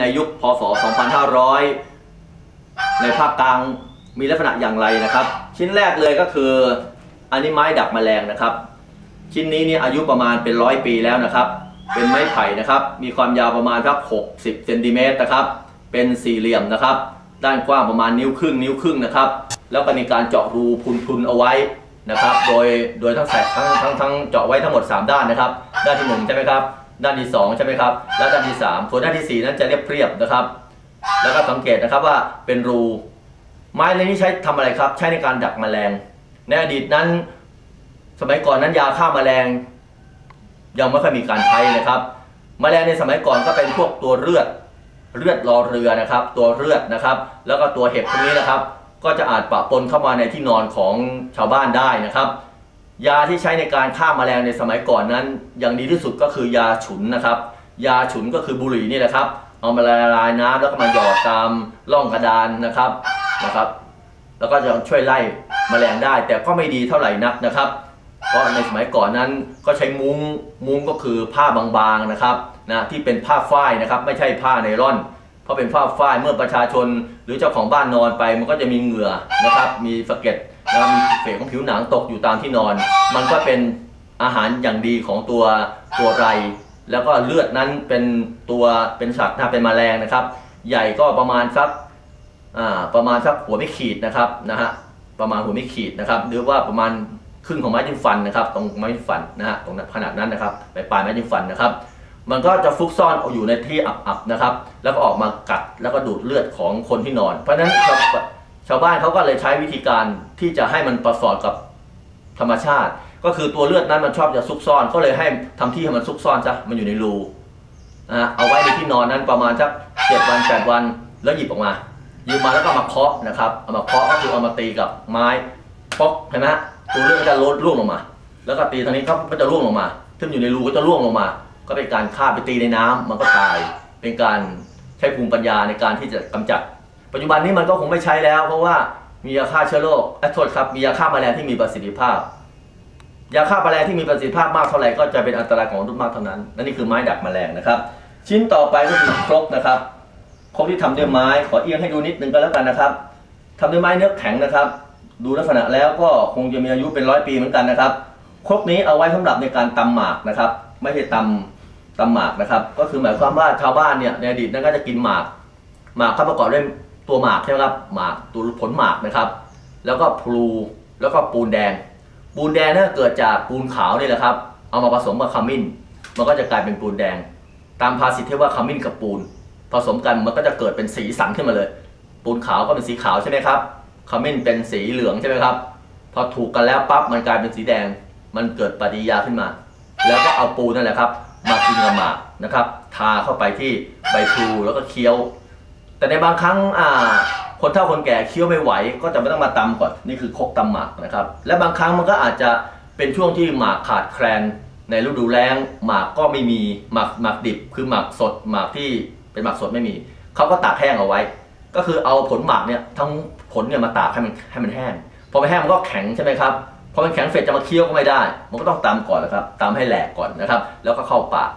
ในยุคพศ 2500 ในภาคกลางมีลักษณะอย่างไรนะครับ ชิ้นแรกเลยก็คืออันนี้ไม้ดักแมลงนะครับ ชิ้นนี้เนี่ยอายุประมาณเป็นร้อยปีแล้วนะครับ เป็นไม้ไผ่นะครับ มีความยาวประมาณสัก60เซนติเมตรนะครับ เป็นสี่เหลี่ยมนะครับ ด้านกว้างประมาณนิ้วครึ่งนิ้วครึ่งนะครับ แล้วก็มีการเจาะรูพุนๆเอาไว้นะครับ โดยโดยทั้งแสกทั้งทั้งทั้งเจาะไว้ทั้งหมด 3 ด้านนะครับ ด้านที่หนึ่งใช่ไหมครับ ด้านที่ 2 ใช่ไหมครับ และด้านที่ 3 ส่วนด้านที่ 4 นั้นจะเรียบเรียบนะครับ แล้วก็สังเกตนะครับว่าเป็นรู ไม้เรนี้ใช้ทำอะไรครับ ใช้ในการดักแมลง ในอดีตนั้น สมัยก่อนนั้นยาฆ่าแมลง ยังไม่ค่อยมีการใช้นะครับแมลงในสมัยก่อนก็เป็นพวกตัวเลือด เลือดรอเรือนะครับ ตัวเลือดนะครับ แล้วก็ตัวเห็บพวกนี้นะครับ ก็จะอาจปะปนเข้ามาในที่นอนของชาวบ้านได้นะครับ ยาที่ใช้ในการฆ่าแมลงในสมัยก่อนนั้น อย่างดีที่สุดก็คือยาฉุนนะครับ ยาฉุนก็คือบุหรี่นี่แหละครับ เอามาละลายน้ำแล้วก็มาหยอดตามร่องกระดานนะครับนะครับ แล้วก็จะช่วยไล่แมลงได้ แต่ก็ไม่ดีเท่าไหร่นักนะครับ เพราะในสมัยก่อนนั้นก็ใช้มุง้งมุ้งก็คือผ้าบางๆนะครับนะที่เป็นผ้าฝ้ายนะครับ ไม่ใช่ผ้าไนล่อน เพราะเป็นผ้าฝ้ายเมื่อประชาชนหรือเจ้าของบ้านนอนไป มันก็จะมีเหงื่อนะครับ มีสะเก็ด นะครับมีเศษของผิวหนังตกอยู่ตามที่นอน มันก็เป็นอาหารอย่างดีของตัวตัวไร แล้วก็เลือดนั้นเป็นตัวเป็นสัตว์นะเป็นแมลงนะครับ ใหญ่ก็ประมาณสักอ่าประมาณสักหัวไม่ขีดนะครับนะฮะประมาณหัวไม่ขีดนะครับหรือว่าประมาณครึ่งของไม้จิ้มฟันนะครับ ตรงไม้จิ้มฟันนะฮะตรงขนาดนั้นนะครับไปปลายไม้จิ้มฟันนะครับ มันก็จะฟุกซ่อนอยู่ในที่อับๆนะครับ แล้วก็ออกมากัดแล้วก็ดูดเลือดของคนที่นอน เพราะฉะนั้น ชาวบ้านเขาก็เลยใช้วิธีการที่จะให้มันประสอดกับธรรมชาติ ก็คือตัวเลือดนั้นมันชอบจะซุกซ่อน ก็เลยให้ทำที่ให้มันซุกซ่อนซะมันอยู่ในรูนะเอาไว้ในที่นอนนั้นประมาณสักเจ็ดวันแปดวันแล้วหยิบออกมาหยิบมาแล้วก็มาเคาะนะครับเอามาเคาะก็คือเอามาตีกับไม้ป๊อกเห็นไหมฮะตัวเลือดก็จะลดร่วงลงมา แล้วก็ตีทางนี้ก็จะร่วงลงมาซึ่งอยู่ในรูก็จะร่วงลงมา ก็เป็นการฆ่าไปตีในน้ำมันก็ตาย เป็นการใช้ภูมิปัญญาในการที่จะกำจัด ปัจจุบันนี้มันก็คงไม่ใช้แล้ว เพราะว่ามียาฆ่าเชื้อโรคเอ้โทษครับมียาฆ่าแมลงที่มีประสิทธิภาพยาฆ่าแมลงที่มีประสิทธิภาพมากเท่าไหร่ก็จะเป็นอันตรายของมนุษย์มากเท่านั้นและนี่คือไม้ดักแมลงนะครับ ชิ้นต่อไปก็คือครกนะครับครกที่ทำด้วยไม้ ขอเอียงให้ดูนิดนึงก็แล้วกันนะครับทำด้วยไม้เนื้อแข็งนะครับ ดูลักษณะแล้วก็คงจะมีอายุเป็นร้อยปีเหมือนกันนะครับครกนี้เอาไว้สำหรับในการตำหมากนะครับ ไม่ใช่ตำตำหมากนะครับ ก็คือหมายความว่าชาวบ้านเนี่ยในอดีตนั้นก็จะกินหมากหมากเขาประกอบด้วย ตัวหมากใช่ไหมครับหมากตัวผลหมากนะครับ แล้วก็พลูแล้วก็ปูนแดง ปูนแดงนั่นเกิดจากปูนขาวนี่แหละครับ เอามาผสมกับขมิ้น มันก็จะกลายเป็นปูนแดง ตามภาษิตที่ว่าขมิ้นกับปูน ผสมกันมันก็จะเกิดเป็นสีสันขึ้นมาเลย ปูนขาวก็เป็นสีขาวใช่ไหมครับขมิ้นเป็นสีเหลืองใช่ไหมครับ พอถูกกันแล้วปั๊บมันกลายเป็นสีแดง มันเกิดปฏิกิริยาขึ้นมา แล้วก็เอาปูนั่นแหละครับ มากินกับหมากนะครับ ทาเข้าไปที่ใบพลูแล้วก็เคี้ยว แต่ในบางครั้งคนเฒ่าคนแก่เคี้ยวไม่ไหว ก็จะไม่ต้องมาตำก่อนนี่คือคกตำหมากนะครับ และบางครั้งมันก็อาจจะเป็นช่วงที่หมากขาดแคลนในฤดูแล้งหมากก็ไม่มีหมากหมากดิบ คือหมากสดหมากที่เป็นหมากสดไม่มีเขาก็ตากแห้งเอาไว้ ก็คือเอาผลหมากเนี่ยทั้งผลเนี่ยมาตากให้มันให้มันแห้งพอมันแห้งมันก็แข็งใช่ไหมครับพอมันแข็งเสร็จจะมาเคี้ยวก็ไม่ได้ มันก็ต้องตำก่อนนะครับตำให้แหลกก่อนนะครับ แล้วก็เข้าปาก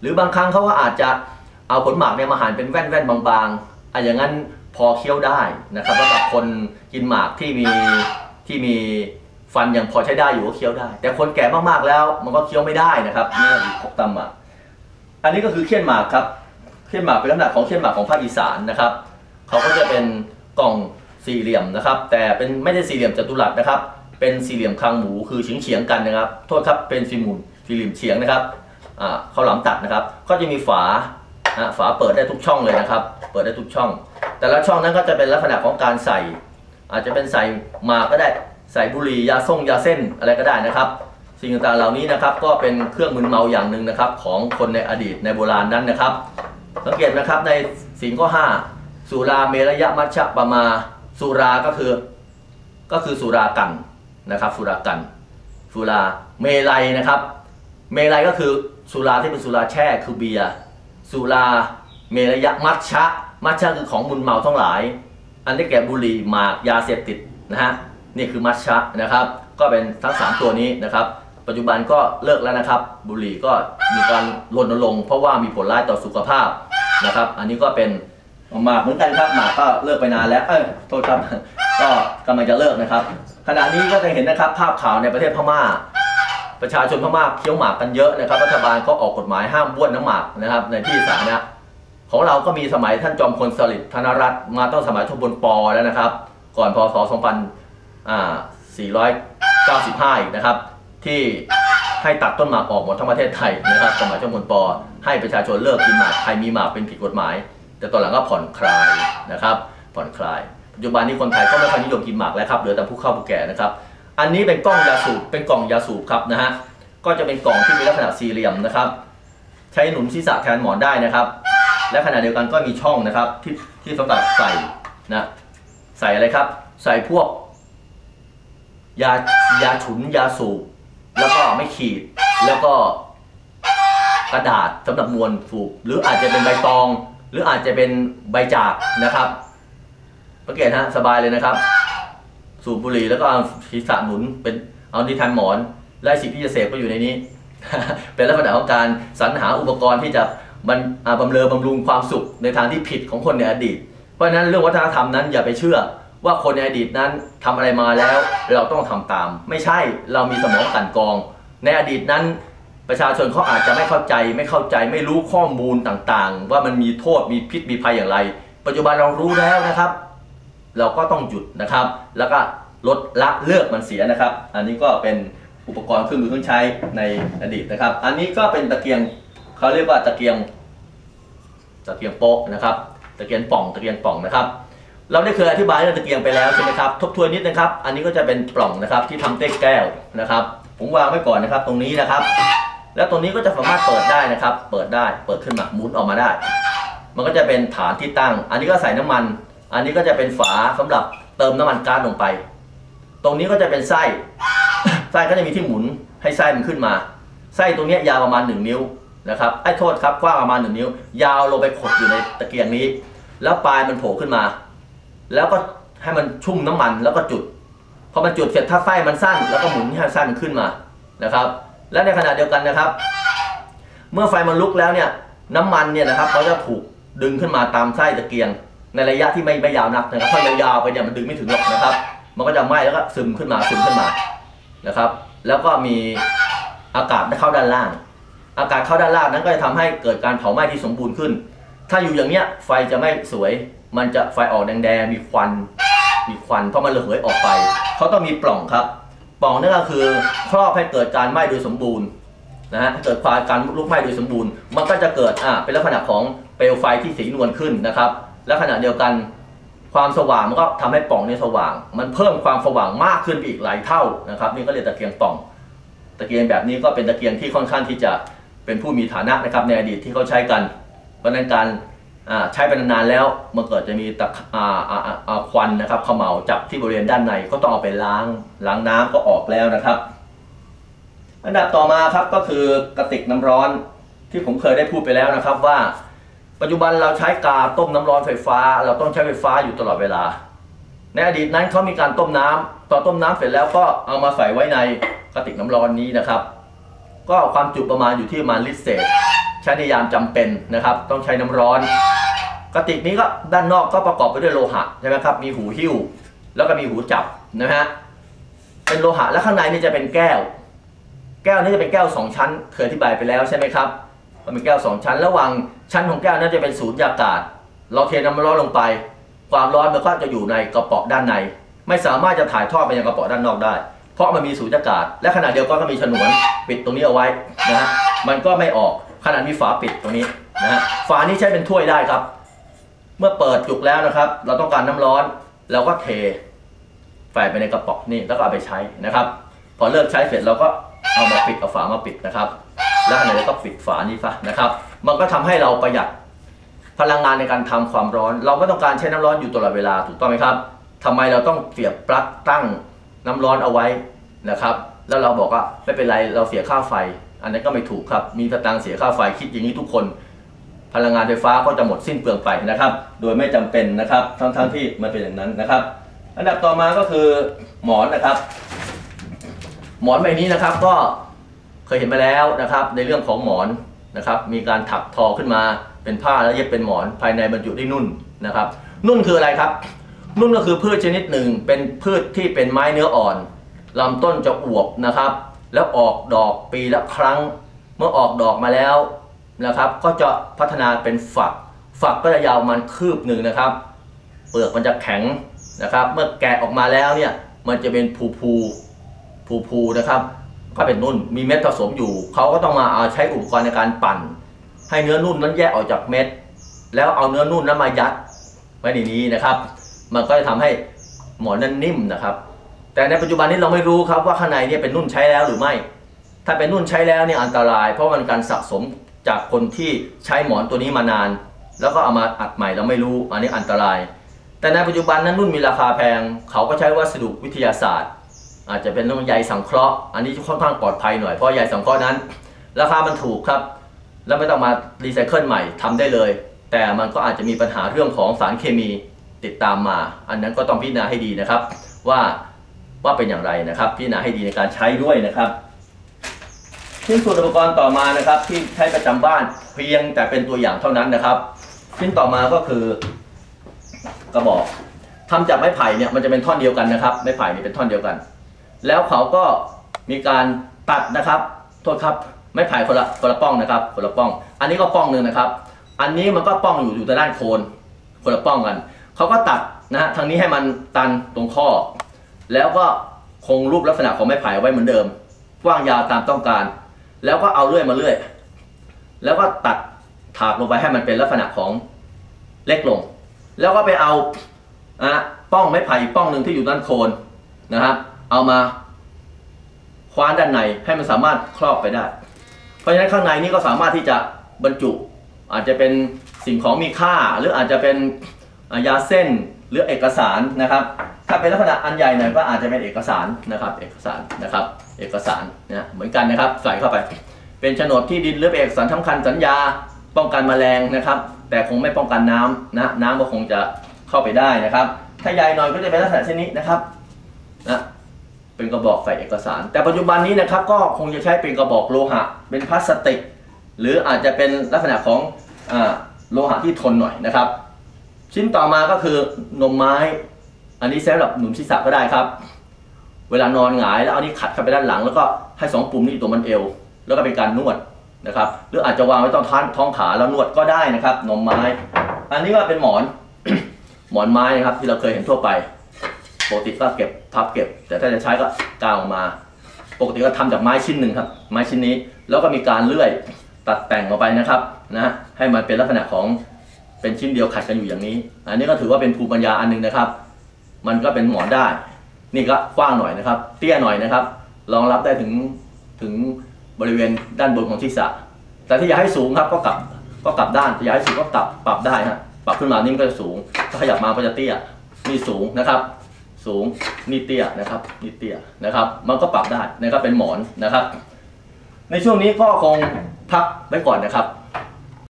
หรือบางครั้งเขาก็อาจจะ เอาผลหมากเนี่ยมาหั่นเป็นแว่นๆบางๆอะอย่างนั้นพอเคี้ยวได้นะครับสำหรับคนกินหมากที่มีที่มีฟันยังพอใช้ได้อยู่ก็เคี้ยวได้ แต่คนแก่มากๆแล้ว มันก็เคี้ยวไม่ได้นะครับนี่คือพกตำหมากอันนี้ก็คือเขี้ยนหมากครับเขี้ยนหมากเป็นลักษณะของเขี้ยนหมากของภาคอีสานนะครับเขาก็จะเป็นกล่องสี่เหลี่ยมนะครับ แต่เป็นไม่ใช่สี่เหลี่ยมจัตุรัสนะครับ เป็นสี่เหลี่ยมคางหมูคือเฉียงเฉียงๆกันนะครับ โทษครับเป็นสี่หมุนสี่เหลี่ยมเฉียงนะครับอ่าเขาวหลามตัดนะครับ ก็จะมีฝา นะฝาเปิดได้ทุกช่องเลยนะครับ เปิดได้ทุกช่อง แต่ละช่องนั้นก็จะเป็นลักษณะของการใส่ อาจจะเป็นใส่หมากก็ได้ใส่บุหรี่ยาส่งยาเส้นอะไรก็ได้นะครับ สิ่งต่างๆเหล่านี้นะครับก็เป็นเครื่องมึนเมาอย่างหนึ่งนะครับ ของคนในอดีตในโบราณนั้นนะครับ สังเกตนะครับในสิ่งข้อ 5 สุราเมรยะมัชฌะปมาสุราก็คือ ก็คือสุรากันนะครับ สุรากัน สุราเมลัยนะครับ เมลัยก็คือสุราที่เป็นสุราแช่คือเบียร์ สุรา เมรยะมัชฌะมัชฌะคือของมึนเมาทั้งหลาย อันนี้แก่บุหรี่หมากยาเสพติดนะฮะนี่คือมัชฌะนะครับ ก็เป็นทั้ง 3 ตัวนี้นะครับ ปัจจุบันก็เลิกแล้วนะครับ บุหรี่ก็มีการรณรงค์เพราะว่ามีผลร้ายต่อสุขภาพนะครับ อันนี้ก็เป็นหมากเหมือนกันครับหมากก็เลิกไปนานแล้ว เอ้ยโทษครับ ก็กำลังจะเลิกนะครับ ขณะนี้ก็จะเห็นนะครับภาพข่าวในประเทศพม่า ประชาชนพม่าเคี้ยวหมากกันเยอะนะครับรัฐบาลก็ออกกฎหมายห้ามบ้วนน้ำหมากนะครับในที่สาธารณะของเราก็มีสมัยท่านจอมพลสฤษดิ์ธนรัตน์มาตั้งสมัยชมพลปแล้วนะครับ ก่อนพศ 2495 อีกนะครับ ที่ให้ตัดต้นหมากออกหมดทั้งประเทศไทยนะครับสมัยชมพลปให้ประชาชนเลิกกินหมากใครมีหมากเป็นผิดกฎหมาย แต่ตอนหลังก็ผ่อนคลายนะครับ ผ่อนคลายปัจจุบันนี้คนไทยก็ไม่ค่อยนิยมกินหมากแล้วครับเหลือแต่ผู้เข้าผู้แก่นะครับ อันนี้เป็นกล้องยาสูบเป็นกล่องยาสูบครับนะฮะก็จะเป็นกล่องที่มีลักษณะสี่เหลี่ยมนะครับ ใช้หนุนศีรษะแทนหมอนได้นะครับ และขณะเดียวกันก็มีช่องนะครับที่ที่สำหรับใส่นะใส่อะไรครับ ใส่พวกยายาฉุนยาสูบแล้วก็ไม่ขีดแล้วก็กระดาษสำหรับมวลสูบหรืออาจจะเป็นใบตอง หรืออาจจะเป็นใบจากนะครับสังเกตฮะสบายเลยนะครับ สูบบุหรี่แล้วก็เอาศีรษะหนุนเป็นเอาที่ทันหมอน และสิ่งที่จะเสพก็อยู่ในนี้ เป็นลักษณะของการสรรหาอุปกรณ์ที่จะบรรอ่าบำเรอบำรุงความสุขในทางที่ผิดของคนในอดีต เพราะฉะนั้นเรื่องวัฒนธรรมนั้นอย่าไปเชื่อว่าคนในอดีตนั้นทำอะไรมาแล้วเราต้องทำตาม ไม่ใช่เรามีสมองกันกอง ในอดีตนั้นประชาชนเขาอาจจะไม่เข้าใจ ไม่เข้าใจไม่รู้ข้อมูลต่างๆ ว่ามันมีโทษมีพิษมีภัยอย่างไร ปัจจุบันเรารู้แล้วนะครับ เราก็ต้องหยุดนะครับ แล้วก็ลดละเลิกมันเสียนะครับ อันนี้ก็เป็นอุปกรณ์เครื่องมือเครื่องใช้ในอดีตนะครับ อันนี้ก็เป็นตะเกียงเขาเรียกว่าตะเกียงตะเกียงโป๊ะนะครับ ตะเกียงป่องตะเกียงป่องนะครับ เราได้เคยอธิบายเรื่องตะเกียงไปแล้วใช่ไหมครับ ทบทวนนิดนะครับ อันนี้ก็จะเป็นปล่องนะครับที่ทำเต้แก้วนะครับ ผมวางไว้ก่อนนะครับ ตรงนี้นะครับ แล้วตรงนี้ก็จะสามารถเปิดได้นะครับ เปิดได้ เปิดขึ้นมาหมุนออกมาได้ มันก็จะเป็นฐานที่ตั้ง อันนี้ก็ใส่น้ำมัน อันนี้ก็จะเป็นฝาสำหรับเติมน้ำมันก๊าซลงไป ตรงนี้ก็จะเป็นไส้ ไส้ก็จะมีที่หมุนให้ไส้มันขึ้นมา ไส้ตรงนี้ยาวประมาณ 1 นิ้วนะครับไอ้โทษครับกว้างประมาณ 1 นิ้ว ยาวลงไปขดอยู่ในตะเกียงนี้ แล้วปลายมันโผล่ขึ้นมา แล้วก็ให้มันชุ่มน้ำมันแล้วก็จุดพอมันจุดเสร็จถ้าไส้มันสั้น แล้วก็หมุนให้ไส้มันขึ้นมานะครับ และในขณะเดียวกันนะครับ เมื่อไฟมันลุกแล้วเนี่ยน้ำมันเนี่ยนะครับเขาจะถูกดึงขึ้นมาตามไส้ตะเกียง ในระยะที่ไม่ไม่ยาวนักนะครับถ้ายาวๆไปเนี่ยมันดึงไม่ถึงหรอกนะครับ มันก็จะไหม้แล้วก็ซึมขึ้นมาซึมขึ้นมานะครับ แล้วก็มีอากาศเข้าด้านล่าง อากาศเข้าด้านล่างนั้นก็จะทำให้เกิดการเผาไหม้ที่สมบูรณ์ขึ้น ถ้าอยู่อย่างเนี้ยไฟจะไม่สวย มันจะไฟออกแดงๆมีควัน มีควันเพราะมันระเหยออกไปเขาต้องมีปล่องครับ ปล่องนั่นก็คือครอบให้เกิดการไหม้โดยสมบูรณ์นะฮะเกิดความการลุกไหม้โดยสมบูรณ์ มันก็จะเกิดอ่าเป็นลักษณะของเปลวไฟที่สีนวลขึ้นนะครับ และขณะเดียวกันความสว่างมันก็ทำให้ปล่องนี้สว่าง มันเพิ่มความสว่างมากขึ้นไปอีกหลายเท่านะครับ นี่ก็เรียกตะเกียงป่อง ตะเกียงแบบนี้ก็เป็นตะเกียงที่ค่อนข้างที่จะเป็นผู้มีฐานะนะครับในอดีตที่เขาใช้กัน เพราะนั้นการใช้ไปนานๆแล้วมันเกิดจะมีตะควันนะครับเขม่าจับที่บริเวณด้านในก็ต้องเอาไปล้างล้างน้ำก็ออกแล้วนะครับ อันดับต่อมาครับก็คือกระติกน้ำร้อนที่ผมเคยได้พูดไปแล้วนะครับว่า ปัจจุบันเราใช้กาต้มน้ำร้อนไฟฟ้า เราต้องใช้ไฟฟ้าอยู่ตลอดเวลา ในอดีตนั้นเขามีการต้มน้ำต่อต้มน้ำเสร็จแล้วก็เอามาใส่ไว้ในกระติกน้ำร้อนนี้นะครับ ก็ความจุประมาณอยู่ที่ประมาณลิตรเศษใช้ในยามจำเป็นนะครับ ต้องใช้น้ำร้อน กระติกนี้ก็ด้านนอกก็ประกอบไปด้วยโลหะใช่ไหมครับมีหูหิ้ว แล้วก็มีหูจับนะฮะเป็นโลหะแล้วข้างในนี่จะเป็นแก้ว แก้วนี้จะเป็นแก้วสองชั้นเคยอธิบายไปแล้วใช่ไหมครับ มันเป็นแก้วสองชั้น ระหว่างชั้นของแก้วนั้นจะเป็นสูญญากาศ เราเทน้ำร้อนลงไป ความร้อนมันก็จะอยู่ในกระป๋องด้านใน ไม่สามารถจะถ่ายทอดไปยังกระป๋องด้านนอกได้ เพราะมันมีสูญญากาศ และขณะเดียวกันก็มีฉนวนปิดตรงนี้เอาไว้นะฮะ มันก็ไม่ออก ขนาดมีฝาปิดตรงนี้นะฮะ ฝานี้ใช้เป็นถ้วยได้ครับ เมื่อเปิดจุกแล้วนะครับ เราต้องการน้ำร้อนเราก็เทใส่ไปในกระป๋องนี่แล้วก็เอาไปใช้นะครับ พอเลิกใช้เสร็จเราก็เอามาปิดเอาฝามาปิดนะครับ แล้วขณะนี้ก็ปิดฝานี้ซะนะครับ มันก็ทำให้เราประหยัดพลังงานในการทำความร้อน เราไม่ต้องการใช้น้ำร้อนอยู่ตลอดเวลาถูกต้องไหมครับทำไมเราต้องเสียบปลั๊กตั้งน้ำร้อนเอาไว้นะครับ แล้วเราบอกว่าไม่เป็นไรเราเสียค่าไฟ อันนั้นก็ไม่ถูกครับ มีสตางค์เสียค่าไฟคิดอย่างนี้ทุกคน พลังงานไฟฟ้าก็จะหมดสิ้นเปลืองไปนะครับ โดยไม่จำเป็นนะครับทั้งๆทที่มันเป็นอย่างนั้นนะครับ อันดับต่อมาก็คือหมอนนะครับ หมอนใบนี้นะครับก็ ยเห็นมาแล้วนะครับในเรื่องของหมอนนะครับมีการถักทอขึ้นมาเป็นผ้าแล้วเย็บเป็นหมอนภายในบรรจุด้วยนุ่นนะครับ นุ่นคืออะไรครับ นุ่นก็คือพืชชนิดหนึ่งเป็นพืชที่เป็นไม้เนื้ออ่อนลำต้นจะอวบนะครับ แล้วออกดอกปีละครั้ง เมื่อออกดอกมาแล้วนะครับ ก็จะพัฒนาเป็นฝัก ฝักก็จะยาวมันคืบหนึ่งนะครับ เปลือกมันจะแข็งนะครับ เมื่อแกะออกมาแล้วเนี่ยมันจะเป็นภูภูภูภูนะครับ ก็เป็นนุ่นมีเม็ดผสมอยู่ เขาก็ต้องมาเอาใช้อุปกรณ์ในการปั่น ให้เนื้อนุ่นนั้นแยกออกจากเม็ด แล้วเอาเนื้อนุ่นนั้นมายัดไว้ในนี้นะครับ มันก็จะทำให้หมอนนั้นนิ่มนะครับ แต่ในปัจจุบันนี้เราไม่รู้ครับว่าข้างในเนี่ยเป็นนุ่นใช้แล้วหรือไม่ ถ้าเป็นนุ่นใช้แล้วเนี่ยอันตราย เพราะมันการสะสมจากคนที่ใช้หมอนตัวนี้มานาน แล้วก็เอามาอัดใหม่เราไม่รู้อันนี้อันตราย แต่ในปัจจุบันนั้นนุ่นมีราคาแพง เขาก็ใช้วัสดุวิทยาศาสตร์ อาจจะเป็นเรื่องใยสังเคราะห์ อันนี้ค่อนข้างปลอดภัยหน่อย เพราะใยสังเคราะห์นั้น ราคามันถูกครับ แล้วไม่ต้องมารีไซเคิลใหม่ทำได้เลย แต่มันก็อาจจะมีปัญหาเรื่องของสารเคมีติดตามมา อันนั้นก็ต้องพิจารณาให้ดีนะครับ ว่าว่าเป็นอย่างไรนะครับ พิจารณาให้ดีในการใช้ด้วยนะครับชิ้นส่วนอุปกรณ์ต่อมานะครับ ที่ใช้ประจำบ้านเพียงแต่เป็นตัวอย่างเท่านั้นนะครับ ชิ้นต่อมาก็คือกระบอกทำจากไม้ไผ่เนี่ยมันจะเป็นท่อนเดียวกันนะครับไม้ไผ่นี่เป็นท่อนเดียวกัน แล้วเขาก็มีการตัดนะครับ โทษครับ ไม้ไผ่คนละคนละป้องนะครับ คนละป้อง อันนี้ก็ป้องหนึ่งนะครับ อันนี้มันก็ป้องอยู่อยู่แต่ด้านโคนคนละป้องกัน เขาก็ตัดนะฮะทางนี้ให้มันตันตรงข้อ แล้วก็คงรูปลักษณะของไม้ไผ่ไว้เหมือนเดิม กว้างยาวตามต้องการ แล้วก็เอาเลื่อยมาเลื่อย แล้วก็ตัดถากลงไปให้มันเป็นลักษณะของเล็กลง แล้วก็ไปเอาอะป้องไม้ไผ่ป้องหนึ่งที่อยู่ด้านโคนนะครับ เอามาคว้านด้านในให้มันสามารถครอบไปได้ เพราะฉะนั้นข้างในนี้ก็สามารถที่จะบรรจุ อาจจะเป็นสิ่งของมีค่า หรืออาจจะเป็นยาเส้นหรือเอกสารนะครับ ถ้าเป็นลักษณะอันใหญ่หน่อยก็อาจจะเป็นเอกสารนะครับเอกสารนะครับเอกสารนะเหมือนกันนะครับใส่เข้าไป เป็นโฉนดที่ดินหรือเอกสารสำคัญสัญญาป้องกันแมลงนะครับ แต่คงไม่ป้องกันน้ำนะน้ำก็คงจะเข้าไปได้นะครับ ถ้าใหญ่หน่อยก็จะเป็นลักษณะเช่นนี้นะครับนะ เป็นกระบอกใส่เอกสาร แต่ปัจจุบันนี้นะครับก็คงจะใช้เป็นกระบอกโลหะ เป็นพลาสติก หรืออาจจะเป็นลักษณะของอโลหะที่ทนหน่อยนะครับ ชิ้นต่อมาก็คือนมไม้ อันนี้ใช้สำหรับหนุนศีรษะก็ได้ครับ เวลานอนหงายแล้วเอานี้ขัดเข้าไปด้านหลัง แล้วก็ให้สองปุ่มนี้ตรงมันเอว แล้วก็เป็นการนวดนะครับ หรืออาจจะวางไว้ตรงท้านท้องขาแล้วนวดก็ได้นะครับนมไม้ อันนี้ก็เป็นหมอนหมอนไม้นะครับที่เราเคยเห็นทั่วไป ปกติก็เก็บพับเก็บ แต่ถ้าจะใช้ก็กางออกมา ปกติก็ทำจากไม้ชิ้นหนึ่งครับ ไม้ชิ้นนี้แล้วก็มีการเลื่อยตัดแต่งออกไปนะครับนะให้มันเป็นลักษณะของเป็นชิ้นเดียวขัดกันอยู่อย่างนี้ อันนี้ก็ถือว่าเป็นภูมิปัญญาอันหนึงนะครับ มันก็เป็นหมอนได้ นี่ก็กว้างหน่อยนะครับ เตี้ยหน่อยนะครับรองรับได้ถึงถึงบริเวณด้านบนของศีรษะ แต่ถ้าอยากให้สูงครับก็กลับก็กลับด้านถ้าอยากให้สูงก็กลับปรับได้ฮะปรับขึ้นมานี่มันก็จะสูงถ้าขยับมาก็จะเตี้ยนี่สูงนะครับ สูงนี่เตี้ยนะครับนี่เตี้ยนะครับ มันก็ปรับได้นะครับเป็นหมอนนะครับ ในช่วงนี้ก็คงพักไว้ก่อนนะครับ